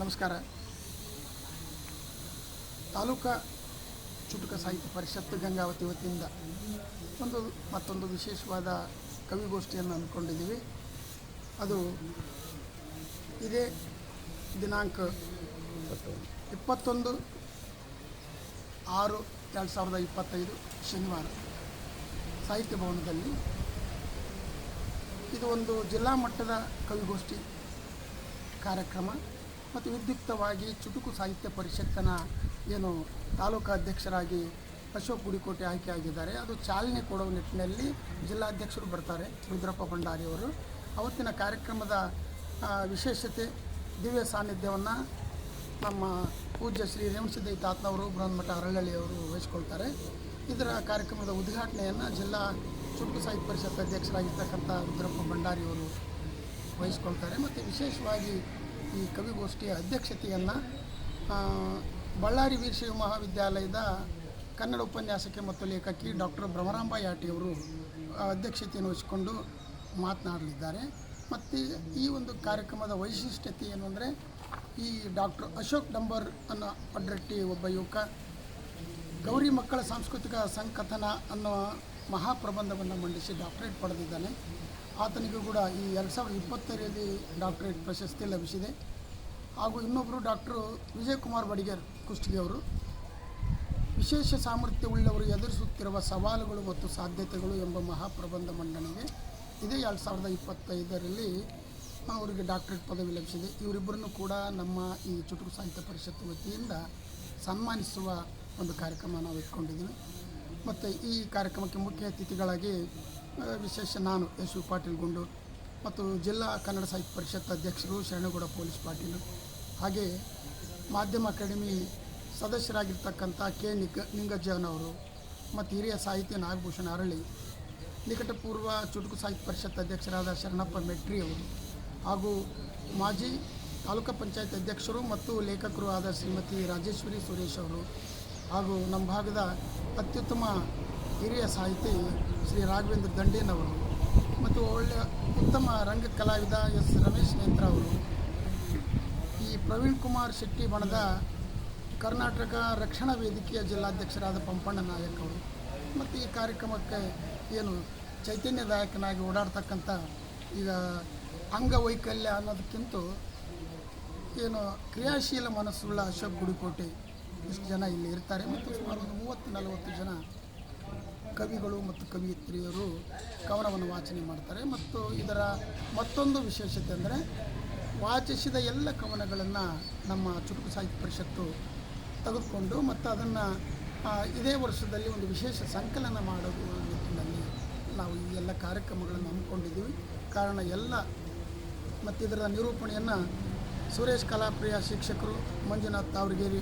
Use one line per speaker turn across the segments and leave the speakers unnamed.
ನಮಸ್ಕಾರ. ತಾಲೂಕಾ ಚುಟುಕ ಸಾಹಿತ್ಯ ಪರಿಷತ್ತು ಗಂಗಾವತಿ ವತಿಯಿಂದ ಒಂದು ಮತ್ತೊಂದು ವಿಶೇಷವಾದ ಕವಿಗೋಷ್ಠಿಯನ್ನು ಅಂದ್ಕೊಂಡಿದ್ದೀವಿ. ಅದು ಇದೇ ದಿನಾಂಕ ಇಪ್ಪತ್ತೊಂದು ಆರು ಎರಡು ಸಾವಿರದ ಇಪ್ಪತ್ತೈದು ಶನಿವಾರ ಸಾಹಿತ್ಯ ಭವನದಲ್ಲಿ. ಇದು ಒಂದು ಜಿಲ್ಲಾ ಮಟ್ಟದ ಕವಿಗೋಷ್ಠಿ ಕಾರ್ಯಕ್ರಮ. ಮತ್ತು ವಿದ್ಯುಕ್ತವಾಗಿ ಚುಟುಕು ಸಾಹಿತ್ಯ ಪರಿಷತ್ತನ ಏನು ತಾಲೂಕು ಅಧ್ಯಕ್ಷರಾಗಿ ಅಶೋಕ್ ಗುಡಿಕೋಟೆ ಆಯ್ಕೆಯಾಗಿದ್ದಾರೆ ಅದು ಚಾಲನೆ ಕೊಡುವ ನಿಟ್ಟಿನಲ್ಲಿ ಜಿಲ್ಲಾಧ್ಯಕ್ಷರು ಬರ್ತಾರೆ, ರುದ್ರಪ್ಪ ಭಂಡಾರಿಯವರು ಅವತ್ತಿನ ಕಾರ್ಯಕ್ರಮದ ವಿಶೇಷತೆ ದಿವ್ಯ ಸಾನ್ನಿಧ್ಯವನ್ನು ನಮ್ಮ ಪೂಜ್ಯ ಶ್ರೀ ರೇವಣಸಿದ್ದಯ್ಯ ತಾತ್ನವರು, ಬೃಹನ್ಮಠ ಅರಳಳ್ಳಿಯವರು ವಹಿಸ್ಕೊಳ್ತಾರೆ. ಇದರ ಕಾರ್ಯಕ್ರಮದ ಉದ್ಘಾಟನೆಯನ್ನು ಜಿಲ್ಲಾ ಚುಟುಕು ಸಾಹಿತ್ಯ ಪರಿಷತ್ ಅಧ್ಯಕ್ಷರಾಗಿರ್ತಕ್ಕಂಥ ರುದ್ರಪ್ಪ ಭಂಡಾರಿಯವರು ವಹಿಸ್ಕೊಳ್ತಾರೆ. ಮತ್ತು ವಿಶೇಷವಾಗಿ ಈ ಕವಿಗೋಷ್ಠಿಯ ಅಧ್ಯಕ್ಷತೆಯನ್ನು ಬಳ್ಳಾರಿ ವೀರಶೈವ ಮಹಾವಿದ್ಯಾಲಯದ ಕನ್ನಡ ಉಪನ್ಯಾಸಕಿ ಮತ್ತು ಲೇಖಕಿ ಡಾಕ್ಟರ್ ಭ್ರಮರಾಂಬ ಯಾಟಿಯವರು ಅಧ್ಯಕ್ಷತೆಯನ್ನು ವಹಿಸಿಕೊಂಡು ಮಾತನಾಡಲಿದ್ದಾರೆ. ಮತ್ತು ಈ ಒಂದು ಕಾರ್ಯಕ್ರಮದ ವೈಶಿಷ್ಟ್ಯತೆ ಏನು ಅಂದರೆ, ಈ ಡಾಕ್ಟರ್ ಅಶೋಕ್ ಡಂಬರ್ ಅನ್ನೋ ಅಡ್ರಟ್ಟಿ ಒಬ್ಬ ಯುವಕ, ಗೌರಿ ಮಕ್ಕಳ ಸಾಂಸ್ಕೃತಿಕ ಸಂಕಥನ ಅನ್ನೋ ಮಹಾಪ್ರಬಂಧವನ್ನು ಮಂಡಿಸಿ ಡಾಕ್ಟರೇಟ್ ಪಡೆದಿದ್ದಾನೆ. ಆತನಿಗೂ ಕೂಡ ಈ ಎರಡು ಸಾವಿರದ ಇಪ್ಪತ್ತರಲ್ಲಿ ಡಾಕ್ಟರೇಟ್ ಪ್ರಶಸ್ತಿ ಲಭಿಸಿದೆ. ಹಾಗೂ ಇನ್ನೊಬ್ಬರು ಡಾಕ್ಟರು ವಿಜಯಕುಮಾರ್ ಬಡಿಗೇರ್ ಕುಷ್ಟಗಿ ಅವರು. ವಿಶೇಷ ಸಾಮರ್ಥ್ಯವುಳ್ಳವರು ಎದುರಿಸುತ್ತಿರುವ ಸವಾಲುಗಳು ಮತ್ತು ಸಾಧ್ಯತೆಗಳು ಎಂಬ ಮಹಾಪ್ರಬಂಧ ಮಂಡನೆಗೆ ಇದೇ ಎರಡು ಸಾವಿರದ ಇಪ್ಪತ್ತೈದರಲ್ಲಿ ಅವರಿಗೆ ಡಾಕ್ಟರೇಟ್ ಪದವಿ ಲಭಿಸಿದೆ. ಇವರಿಬ್ಬರನ್ನು ಕೂಡ ನಮ್ಮ ಈ ಚುಟುಕು ಸಾಹಿತ್ಯ ಪರಿಷತ್ತು ವತಿಯಿಂದ ಸನ್ಮಾನಿಸುವ ಒಂದು ಕಾರ್ಯಕ್ರಮ ನಾವು ಇಟ್ಕೊಂಡಿದ್ದೀವಿ ಮತ್ತು ಈ ಕಾರ್ಯಕ್ರಮಕ್ಕೆ ಮುಖ್ಯ ಅತಿಥಿಗಳಾಗಿ ವಿಶೇಷ ನಾನು ಯಶು ಪಾಟೀಲ್ ಗುಂಡು ಮತ್ತು ಜಿಲ್ಲಾ ಕನ್ನಡ ಸಾಹಿತ್ಯ ಪರಿಷತ್ ಅಧ್ಯಕ್ಷರು ಶರಣಗೌಡ ಪೊಲೀಸ್ ಪಾಟೀಲ್. ಹಾಗೆ ಮಾಧ್ಯಮ ಅಕಾಡೆಮಿ ಸದಸ್ಯರಾಗಿರ್ತಕ್ಕಂಥ ಕೆ ನಿಗ ನಿಂಗಜ್ಜನವರು ಮತ್ತು ಹಿರಿಯ ಸಾಹಿತ್ಯ ನಾಗಭೂಷಣ ಅರಳಿ, ನಿಕಟಪೂರ್ವ ಚುಟುಕು ಸಾಹಿತ್ಯ ಪರಿಷತ್ ಅಧ್ಯಕ್ಷರಾದ ಶರಣಪ್ಪ ಮೆಟ್ರಿ ಅವರು ಹಾಗೂ ಮಾಜಿ ತಾಲೂಕು ಪಂಚಾಯತ್ ಅಧ್ಯಕ್ಷರು ಮತ್ತು ಲೇಖಕರು ಆದ ಶ್ರೀಮತಿ ರಾಜೇಶ್ವರಿ ಸುರೇಶ್ ಅವರು ಹಾಗೂ ನಮ್ಮ ಭಾಗದ ಅತ್ಯುತ್ತಮ ಹಿರಿಯ ಸಾಹಿತಿ ಶ್ರೀ ರಾಘವೇಂದ್ರ ದಂಡೇನವರು ಮತ್ತು ಒಳ್ಳೆಯ ಉತ್ತಮ ರಂಗ ಕಲಾವಿದ ಎಸ್ ರಮೇಶ್ ನೇತ್ರ ಅವರು. ಈ ಪ್ರವೀಣ್ ಕುಮಾರ್ ಶೆಟ್ಟಿ ಬಣದ ಕರ್ನಾಟಕ ರಕ್ಷಣಾ ವೇದಿಕೆಯ ಜಿಲ್ಲಾಧ್ಯಕ್ಷರಾದ ಪಂಪಣ್ಣ ನಾಯಕ್ ಅವರು. ಮತ್ತು ಈ ಕಾರ್ಯಕ್ರಮಕ್ಕೆ ಏನು ಚೈತನ್ಯದಾಯಕನಾಗಿ ಓಡಾಡ್ತಕ್ಕಂಥ ಈಗ ಅಂಗವೈಕಲ್ಯ ಅನ್ನೋದಕ್ಕಿಂತ ಏನು ಕ್ರಿಯಾಶೀಲ ಮನಸ್ಸುಳ್ಳ ಅಶೋಕ್ ಗುಡಿಕೋಟೆ ಇಷ್ಟು ಜನ ಇಲ್ಲಿ ಇರ್ತಾರೆ. ಮತ್ತು ಸುಮಾರು ಒಂದು ಮೂವತ್ತು ನಲವತ್ತು ಜನ ಕವಿಗಳು ಮತ್ತು ಕವಿಯತ್ರಿಯರು ಕವನವನ್ನು ವಾಚನೆ ಮಾಡ್ತಾರೆ ಮತ್ತು ಇದರ ಮತ್ತೊಂದು ವಿಶೇಷತೆ ಅಂದರೆ ವಾಚಿಸಿದ ಎಲ್ಲ ಕವನಗಳನ್ನು ನಮ್ಮ ಚುಟುಕು ಸಾಹಿತ್ಯ ಪರಿಷತ್ತು ತೆಗೆದುಕೊಂಡು ಮತ್ತು ಅದನ್ನು ಇದೇ ವರ್ಷದಲ್ಲಿ ಒಂದು ವಿಶೇಷ ಸಂಕಲನ ಮಾಡೋದು ನಿಟ್ಟಿನಲ್ಲಿ ನಾವು ಈ ಎಲ್ಲ ಕಾರ್ಯಕ್ರಮಗಳನ್ನು ಹಮ್ಮಿಕೊಂಡಿದ್ದೀವಿ. ಕಾರಣ ಎಲ್ಲ ಮತ್ತು ಇದರ ನಿರೂಪಣೆಯನ್ನು ಸುರೇಶ್ ಕಲಾಪ್ರಿಯ ಶಿಕ್ಷಕರು ಮಂಜುನಾಥ್ ತಾವರ್ಗೇರಿ.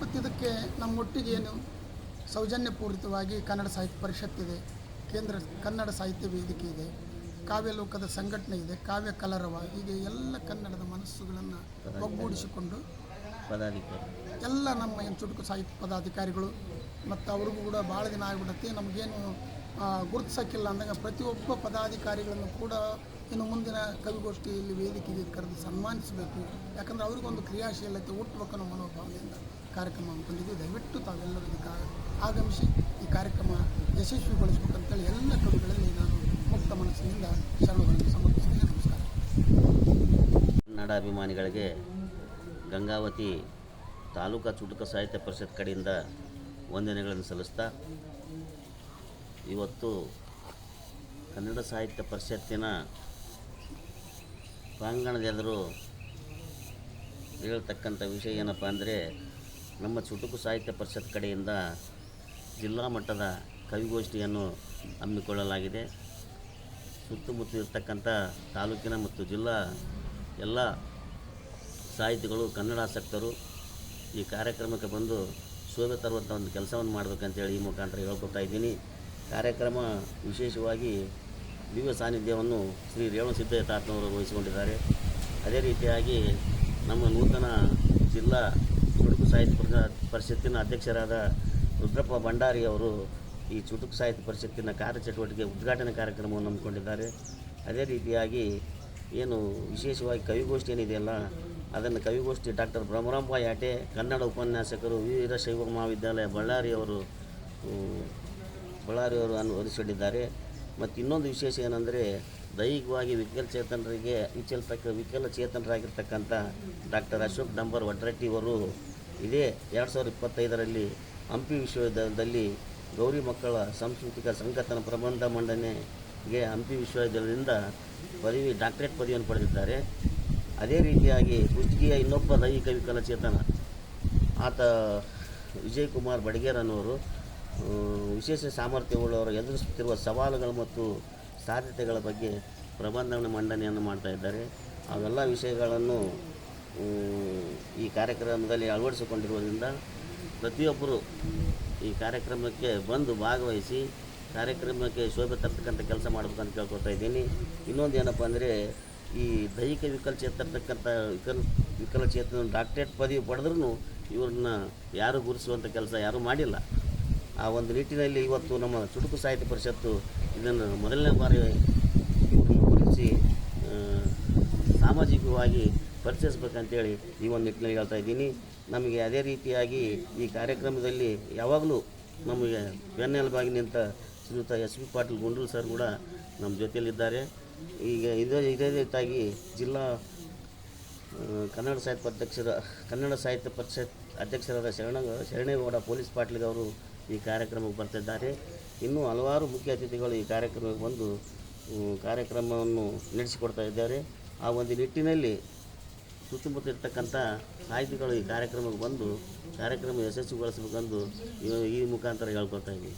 ಮತ್ತು ಇದಕ್ಕೆ ನಮ್ಮೊಟ್ಟಿಗೆ ಏನು ಸೌಜನ್ಯಪೂರಿತವಾಗಿ ಕನ್ನಡ ಸಾಹಿತ್ಯ ಪರಿಷತ್ ಇದೆ. ಕೇಂದ್ರ ಕನ್ನಡ ಸಾಹಿತ್ಯ ವೇದಿಕೆ ಇದೆ. ಕಾವ್ಯ ಲೋಕದ ಸಂಘಟನೆ ಇದೆ. ಕಾವ್ಯ ಕಲರವ ಹೀಗೆ ಎಲ್ಲ ಕನ್ನಡದ ಮನಸ್ಸುಗಳನ್ನು ಒಗ್ಗೂಡಿಸಿಕೊಂಡು ಎಲ್ಲ ನಮ್ಮ ಏನು ಚುಟುಕು ಸಾಹಿತ್ಯ ಪದಾಧಿಕಾರಿಗಳು ಮತ್ತು ಅವ್ರಿಗೂ ಕೂಡ ಭಾಳ ದಿನ ಆಗಿಬಿಡುತ್ತೆ. ನಮಗೇನು ಗುರುತಿಸೋಕ್ಕಿಲ್ಲ ಅಂದಾಗ ಪ್ರತಿಯೊಬ್ಬ ಪದಾಧಿಕಾರಿಗಳನ್ನು ಕೂಡ ಇನ್ನು ಮುಂದಿನ ಕವಿಗೋಷ್ಠಿಯಲ್ಲಿ ವೇದಿಕೆಗೆ ಕರೆದು ಸನ್ಮಾನಿಸಬೇಕು. ಯಾಕಂದರೆ ಅವ್ರಿಗೊಂದು ಕ್ರಿಯಾಶೀಲತೆ ಹುಟ್ಟಬೇಕು ಅನ್ನೋ ಮನೋಭಾವನೆಯಿಂದ ಕಾರ್ಯಕ್ರಮ ಹಮ್ಮಿಕೊಂಡಿದ್ದೀವಿ ದಯವಿಟ್ಟು ತಾವೆಲ್ಲರೂ ಆಗಮಿಸಿ ಈ ಕಾರ್ಯಕ್ರಮ ಯಶಸ್ವಿಗೊಳಿಸಬೇಕಂತೇಳಿ ಎಲ್ಲ ಕವಿಗಳಲ್ಲಿ ನಾನು ಮುಕ್ತ ಮನಸ್ಸಿನಿಂದ ಶರಣಗಳನ್ನು ಸಮರ್ಪಿಸ್ತೀನಿ. ನಮಸ್ಕಾರ.
ಕನ್ನಡ ಅಭಿಮಾನಿಗಳಿಗೆ ಗಂಗಾವತಿ ತಾಲೂಕಾ ಚುಟುಕ ಸಾಹಿತ್ಯ ಪರಿಷತ್ ಕಡೆಯಿಂದ ವಂದನೆಗಳನ್ನು ಸಲ್ಲಿಸ್ತಾ, ಇವತ್ತು ಕನ್ನಡ ಸಾಹಿತ್ಯ ಪರಿಷತ್ತಿನ ಪ್ರಾಂಗಣದ ಎದುರು ಹೇಳ್ತಕ್ಕಂಥ ವಿಷಯ ಏನಪ್ಪ ಅಂದರೆ ನಮ್ಮ ಚುಟುಕು ಸಾಹಿತ್ಯ ಪರಿಷತ್ ಕಡೆಯಿಂದ ಜಿಲ್ಲಾ ಮಟ್ಟದ ಕವಿಗೋಷ್ಠಿಯನ್ನು ಹಮ್ಮಿಕೊಳ್ಳಲಾಗಿದೆ. ಸುತ್ತಮುತ್ತ ಇರ್ತಕ್ಕಂಥ ತಾಲೂಕಿನ ಮತ್ತು ಜಿಲ್ಲಾ ಎಲ್ಲ ಸಾಹಿತಿಗಳು ಕನ್ನಡಾಸಕ್ತರು ಈ ಕಾರ್ಯಕ್ರಮಕ್ಕೆ ಬಂದು ಶೋಭೆ ತರುವಂಥ ಒಂದು ಕೆಲಸವನ್ನು ಮಾಡಬೇಕಂತೇಳಿ ಈ ಮುಖಾಂತರ ಹೇಳ್ಕೊತಾ ಇದ್ದೀನಿ. ಕಾರ್ಯಕ್ರಮ ವಿಶೇಷವಾಗಿ ದಿವ್ಯ ಸಾನ್ನಿಧ್ಯವನ್ನು ಶ್ರೀ ರೇವಣಸಿದ್ದಯ್ಯ ತಾತನವರು ವಹಿಸಿಕೊಂಡಿದ್ದಾರೆ. ಅದೇ ರೀತಿಯಾಗಿ ನಮ್ಮ ನೂತನ ಜಿಲ್ಲಾ ಚುಟುಕು ಸಾಹಿತ್ಯ ಪರಿಷತ್ತಿನ ಅಧ್ಯಕ್ಷರಾದ ರುದ್ರಪ್ಪ ಭಂಡಾರಿ ಅವರು ಈ ಚುಟುಕು ಸಾಹಿತ್ಯ ಪರಿಷತ್ತಿನ ಕಾರ್ಯಚಟುವಟಿಕೆ ಉದ್ಘಾಟನಾ ಕಾರ್ಯಕ್ರಮವನ್ನು ಹಮ್ಮಿಕೊಂಡಿದ್ದಾರೆ. ಅದೇ ರೀತಿಯಾಗಿ ಏನು ವಿಶೇಷವಾಗಿ ಕವಿಗೋಷ್ಠಿ ಏನಿದೆಯಲ್ಲ ಅದನ್ನು ಕವಿಗೋಷ್ಠಿ ಡಾಕ್ಟರ್ ಬ್ರಹ್ಮರಾಂಬ ಯಾಟೆ, ಕನ್ನಡ ಉಪನ್ಯಾಸಕರು ವೀರಶೈವ ಮಹಾವಿದ್ಯಾಲಯ ಬಳ್ಳಾರಿಯವರು ಬಳ್ಳಾರಿಯವರು ಅನುವರಿಸಿಕೊಂಡಿದ್ದಾರೆ ಮತ್ತು ಇನ್ನೊಂದು ವಿಶೇಷ ಏನಂದರೆ, ದೈಹಿಕವಾಗಿ ವಿಕಲಚೇತನರಿಗೆ ವಿಚಲಿತಕ್ಕ ವಿಕಲಚೇತನರಾಗಿರ್ತಕ್ಕಂಥ ಡಾಕ್ಟರ್ ಅಶೋಕ್ ಡಂಬರ್ ವಡ್ರಟ್ಟಿ ಅವರು ಇದೇ ಎರಡು ಸಾವಿರದ ಇಪ್ಪತ್ತೈದರಲ್ಲಿ ಹಂಪಿ ವಿಶ್ವವಿದ್ಯಾಲಯದಲ್ಲಿ ಗೌರಿ ಮಕ್ಕಳ ಸಾಂಸ್ಕೃತಿಕ ಸಂಘಟನ ಪ್ರಬಂಧ ಮಂಡನೆಗೆ ಹಂಪಿ ವಿಶ್ವವಿದ್ಯಾಲಯದಿಂದ ಪದವಿ ಡಾಕ್ಟರೇಟ್ ಪದವಿಯನ್ನು ಪಡೆದಿದ್ದಾರೆ. ಅದೇ ರೀತಿಯಾಗಿ ಕುಷ್ಟಗಿಯ ಇನ್ನೊಬ್ಬ ದೈಹಿಕ ವಿಕಲಚೇತನ ಆತ ವಿಜಯ್ ಕುಮಾರ್ ಬಡಗೇರ್ ಅನ್ನೋರು ಆ, ವಿಶೇಷ ಸಾಮರ್ಥ್ಯವುಳ್ಳವರು ಎದುರಿಸುತ್ತಿರುವ ಸವಾಲುಗಳು ಮತ್ತು ಸಾಧ್ಯತೆಗಳ ಬಗ್ಗೆ ಪ್ರಬಂಧನ ಮಂಡನೆಯನ್ನು ಮಾಡ್ತಾ ಇದ್ದಾರೆ. ಅವೆಲ್ಲ ವಿಷಯಗಳನ್ನು ಈ ಕಾರ್ಯಕ್ರಮದಲ್ಲಿ ಅಳವಡಿಸಿಕೊಂಡಿರುವುದರಿಂದ ಪ್ರತಿಯೊಬ್ಬರು ಈ ಕಾರ್ಯಕ್ರಮಕ್ಕೆ ಬಂದು ಭಾಗವಹಿಸಿ ಕಾರ್ಯಕ್ರಮಕ್ಕೆ ಶೋಭೆ ತರ್ತಕ್ಕಂಥ ಕೆಲಸ ಮಾಡ್ಬೇಕಂತ ಕೇಳ್ಕೊತಾ ಇದ್ದೀನಿ. ಇನ್ನೊಂದು ಏನಪ್ಪ ಅಂದರೆ ಈ ದೈಹಿಕ ವಿಕಲಚೇತರ್ತಕ್ಕಂಥ ವಿಕಲ ವಿಕಲಚೇತನ ಡಾಕ್ಟ್ರೇಟ್ ಪದವಿ ಪಡೆದ್ರೂ ಇವ್ರನ್ನ ಯಾರು ಗುರುಸುವಂಥ ಕೆಲಸ ಯಾರೂ ಮಾಡಿಲ್ಲ. ಆ ಒಂದು ನಿಟ್ಟಿನಲ್ಲಿ ಇವತ್ತು ನಮ್ಮ ಚುಟುಕು ಸಾಹಿತ್ಯ ಪರಿಷತ್ತು ಇದನ್ನು ಮೊದಲನೇ ಬಾರಿ ಗುರುತಿಸಿ ಸಾಮಾಜಿಕವಾಗಿ ಪರಿಚಯಿಸ್ಬೇಕಂತೇಳಿ ಈ ಒಂದು ನಿಟ್ಟಿನಲ್ಲಿ ಹೇಳ್ತಾ ಇದ್ದೀನಿ. ನಮಗೆ ಅದೇ ರೀತಿಯಾಗಿ ಈ ಕಾರ್ಯಕ್ರಮದಲ್ಲಿ ಯಾವಾಗಲೂ ನಮಗೆ ಬೆನ್ನೆಲುಬಾಗಿ ನಿಂತ ಶ್ರೀಯುತ S P Patil Gundur sir ಕೂಡ ನಮ್ಮ ಜೊತೆಯಲ್ಲಿದ್ದಾರೆ. ಈಗ ಇದೇ ಇದೇ ರೀತಿಯಾಗಿ ಜಿಲ್ಲಾ ಕನ್ನಡ ಸಾಹಿತ್ಯ ಅಧ್ಯಕ್ಷರ, ಕನ್ನಡ ಸಾಹಿತ್ಯ ಪರಿಷತ್ ಅಧ್ಯಕ್ಷರಾದ ಶರಣ, ಶರಣೇಗೌಡ ಪೊಲೀಸ್ ಪಾಟೀಲ್ಗೆ ಅವರು ಈ ಕಾರ್ಯಕ್ರಮಕ್ಕೆ ಬರ್ತಿದ್ದಾರೆ. ಇನ್ನೂ ಹಲವಾರು ಮುಖ್ಯ ಅತಿಥಿಗಳು ಈ ಕಾರ್ಯಕ್ರಮಕ್ಕೆ ಬಂದು ಕಾರ್ಯಕ್ರಮವನ್ನು ನಡೆಸಿಕೊಡ್ತಾ ಇದ್ದಾರೆ. ಆ ಒಂದು ನಿಟ್ಟಿನಲ್ಲಿ ಸುತ್ತಮುತ್ತ ಸಾಹಿತಿಗಳು ಈ ಕಾರ್ಯಕ್ರಮಕ್ಕೆ ಬಂದು ಕಾರ್ಯಕ್ರಮ ಯಶಸ್ವಿಗೊಳಿಸಬೇಕೆಂದು ಈ- ಮುಖಾಂತರ ಹೇಳ್ಕೊಳ್ತಾ ಇದ್ದೀವಿ